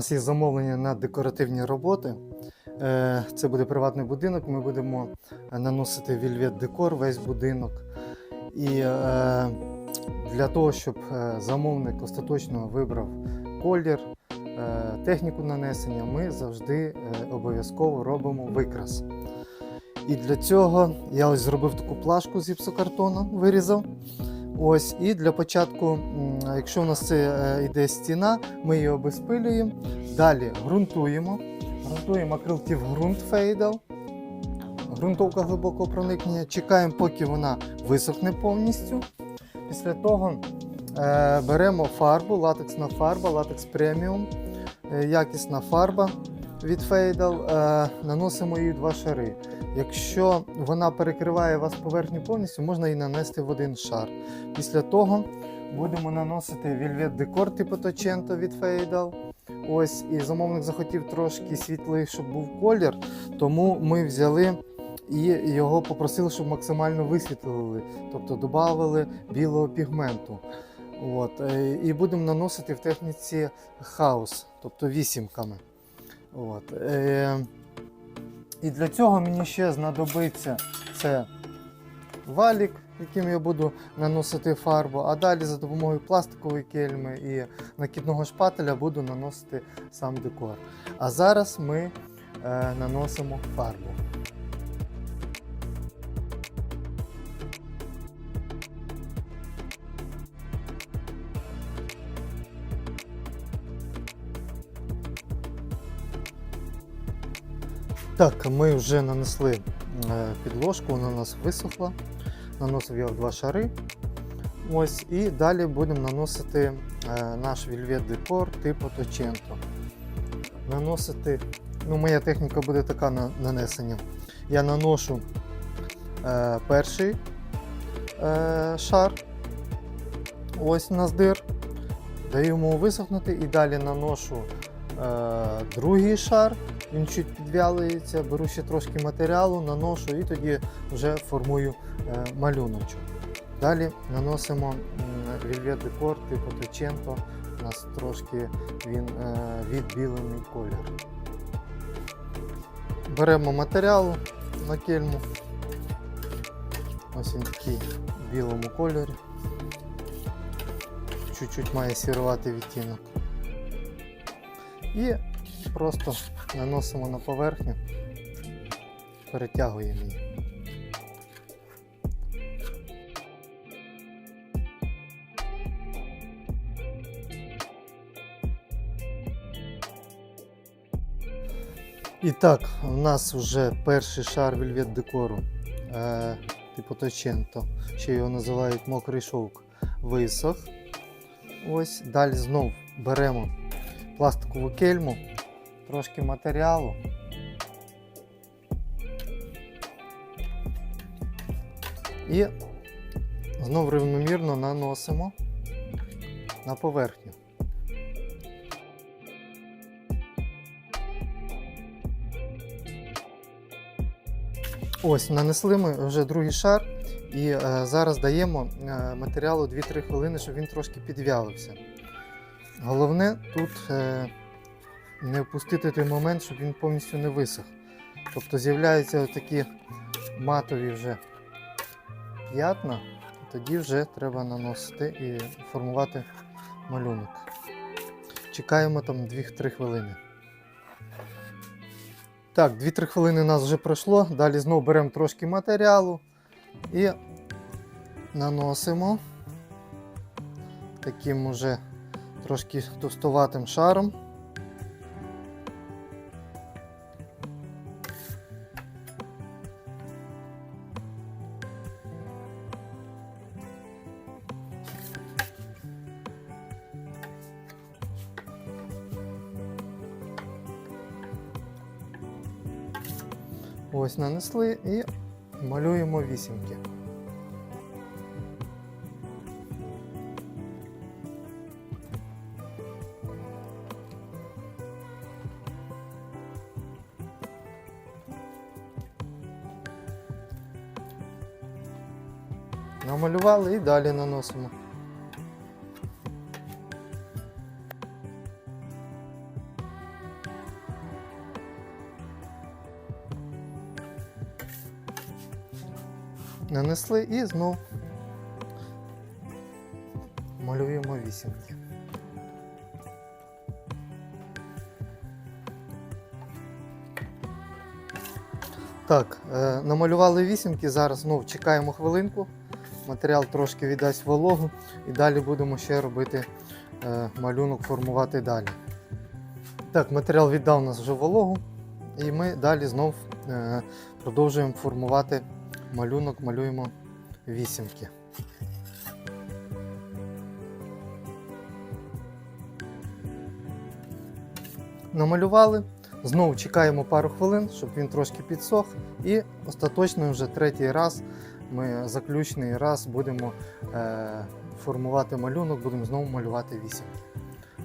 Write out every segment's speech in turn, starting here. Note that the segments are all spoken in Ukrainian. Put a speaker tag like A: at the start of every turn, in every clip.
A: нас є замовлення на декоративні роботи. Е, Це буде приватний будинок. Ми будемо наносити вільвет декор весь будинок. І е, для того, щоб е, замовник остаточно вибрав колір, техніку нанесення, ми завжди обов'язково робимо викрас. І для цього я ось зробив таку плашку з гіпсокартону, вирізав. Ось, і для початку, якщо у нас це е, йде стіна, ми її обезпилюємо. Далі ґрунтуємо. Ґрунтуємо акрилтів ґрунт фейдал. Ґрунтовка глибокого проникнення. Чекаємо, поки вона висохне повністю. Після того е, беремо фарбу, латексна фарба, латекс преміум, е, якісна фарба від фейдал. Е, наносимо її два шари. Якщо вона перекриває вас поверхню повністю, можна її нанести в один шар. Після того будемо наносити вільвет декор типу Точенто від Фейдал. Ось, і замовник захотів трошки світлий, щоб був колір, тому ми взяли і його попросили, щоб максимально висвітлили, тобто додали білого пігменту. От, е, і будемо наносити в техніці хаос, тобто вісімками. От, е, і для цього мені ще знадобиться це валік, яким я буду наносити фарбу, а далі за допомогою пластикової кельми і накидного шпателя буду наносити сам декор. А зараз ми е, наносимо фарбу. Так, ми вже нанесли е, підложку, вона у нас висохла. Наносив я в два шари. Ось, і далі будемо наносити е, наш вільвет декор типу Точенто. Наносити, ну, моя техніка буде така на нанесення. Я наношу е, перший е, шар, ось на здир, даю йому висохнути і далі наношу другий шар. Він чуть підвялується, беру ще трошки матеріалу, наношу і тоді вже формую е, малюночок. Далі наносимо вільвет декор типу Точенто. У нас трошки він е, відбілений колір. Беремо матеріал на кельму. Ось він такий в білому кольорі. Чуть-чуть має сірувати відтінок. І просто наносимо на поверхню, перетягуємо її. І так, у нас вже перший шар вельвет декору е, типу Точенто, ще його називають мокрий шовк, висох. Ось, далі знов беремо пластикову кельму, трошки матеріалу. І знов рівномірно наносимо на поверхню. Ось, нанесли ми вже другий шар і е, зараз даємо е, матеріалу 2-3 хвилини, щоб він трошки підвялився. Головне тут е, не впустити той момент, щоб він повністю не висох. Тобто з'являються такі матові вже п'ятна, тоді вже треба наносити і формувати малюнок. Чекаємо там 2-3 хвилини. Так, 2-3 хвилини у нас вже пройшло. Далі знову беремо трошки матеріалу і наносимо таким уже трошки товстуватим шаром. Ось нанесли і малюємо вісімки. намалювали і далі наносимо. Нанесли і знов малюємо вісімки. Так, е, намалювали вісімки, зараз знов чекаємо хвилинку. Матеріал трошки віддасть вологу і далі будемо ще робити е, малюнок, формувати далі. Так, матеріал віддав нас вже вологу, і ми далі знов е, продовжуємо формувати малюнок, малюємо вісімки. Намалювали. Знову чекаємо пару хвилин, щоб він трошки підсох. І остаточно вже третій раз ми заключний раз будемо е, формувати малюнок, будемо знову малювати вісім.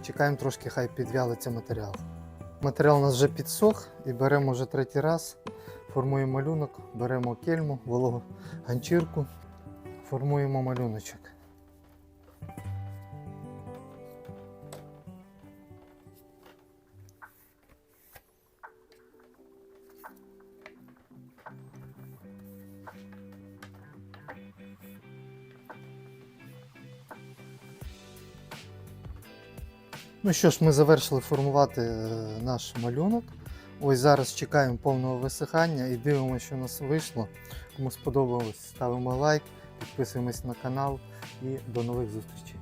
A: Чекаємо трошки, хай підвялиться матеріал. Матеріал у нас вже підсох і беремо вже третій раз, формуємо малюнок, беремо кельму, вологу ганчірку, формуємо малюночок. Ну що ж, ми завершили формувати е, наш малюнок. Ось зараз чекаємо повного висихання і дивимося, що у нас вийшло. Кому сподобалось, ставимо лайк, підписуємось на канал і до нових зустрічей.